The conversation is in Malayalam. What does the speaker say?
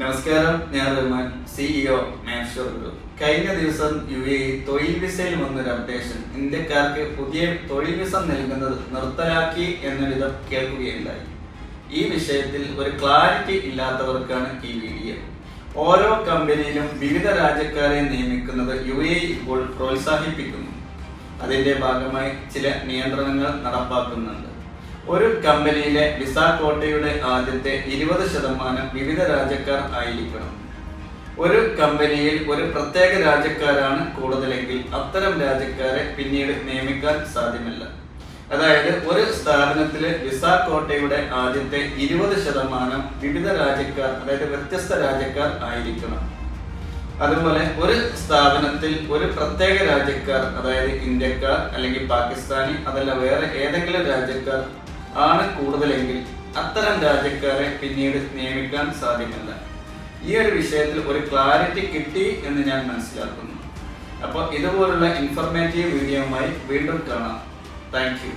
നമസ്കാരം ഞാൻ റഹ്മാൻ സിഇഒ മാക്സ്വർ ഗ്രൂപ്പ്. കഴിഞ്ഞ ദിവസം യു എ തൊഴിൽ വിസയിൽ വന്നൊരു അപ്ഡേഷൻ. ഇന്ത്യക്കാർക്ക് പുതിയ തൊഴിൽ വിസ നൽകുന്നത് നിർത്തലാക്കി എന്ന വിധം കേൾക്കുകയുണ്ടായി. ഈ വിഷയത്തിൽ ഒരു ക്ലാരിറ്റി ഇല്ലാത്തവർക്കാണ് ഈ വീഡിയോ. ഓരോ കമ്പനിയിലും വിവിധ രാജ്യക്കാരെ നിയമിക്കുന്നത് യു എ ഇപ്പോൾ പ്രോത്സാഹിപ്പിക്കുന്നു. അതിന്റെ ഭാഗമായി ചില നിയന്ത്രണങ്ങൾ നടപ്പാക്കുന്നുണ്ട്. ഒരു കമ്പനിയിലെ വിസ കോട്ടയുടെ ആദ്യത്തെ ഇരുപത് ശതമാനം വിവിധ രാജ്യക്കാർ ആയിരിക്കണം. ഒരു കമ്പനിയിൽ ഒരു പ്രത്യേക രാജ്യക്കാരാണ് കൂടുതലെങ്കിൽ അത്തരം രാജ്യക്കാരെ പിന്നീട് നിയമിക്കാൻ സാധ്യമല്ല. അതായത് ഒരു സ്ഥാപനത്തിലെ വിസ കോട്ടയുടെ ആദ്യത്തെ ഇരുപത് ശതമാനം വിവിധ രാജ്യക്കാർ അതായത് വ്യത്യസ്ത രാജ്യക്കാർ ആയിരിക്കണം. അതുപോലെ ഒരു സ്ഥാപനത്തിൽ ഒരു പ്രത്യേക രാജ്യക്കാർ അതായത് ഇന്ത്യക്കാർ അല്ലെങ്കിൽ പാകിസ്ഥാനി അതല്ല വേറെ ഏതെങ്കിലും രാജ്യക്കാർ ആണ് കൂടുതലെങ്കിൽ അത്തരം രാജ്യക്കാരെ പിന്നീട് നിയമിക്കാൻ സാധ്യമല്ല ഈ ഒരു വിഷയത്തിൽ ഒരു ക്ലാരിറ്റി കിട്ടി എന്ന് ഞാൻ മനസ്സിലാക്കുന്നു. അപ്പോൾ ഇതുപോലുള്ള ഇൻഫർമേറ്റീവ് വീഡിയോയുമായി വീണ്ടും കാണാം. താങ്ക്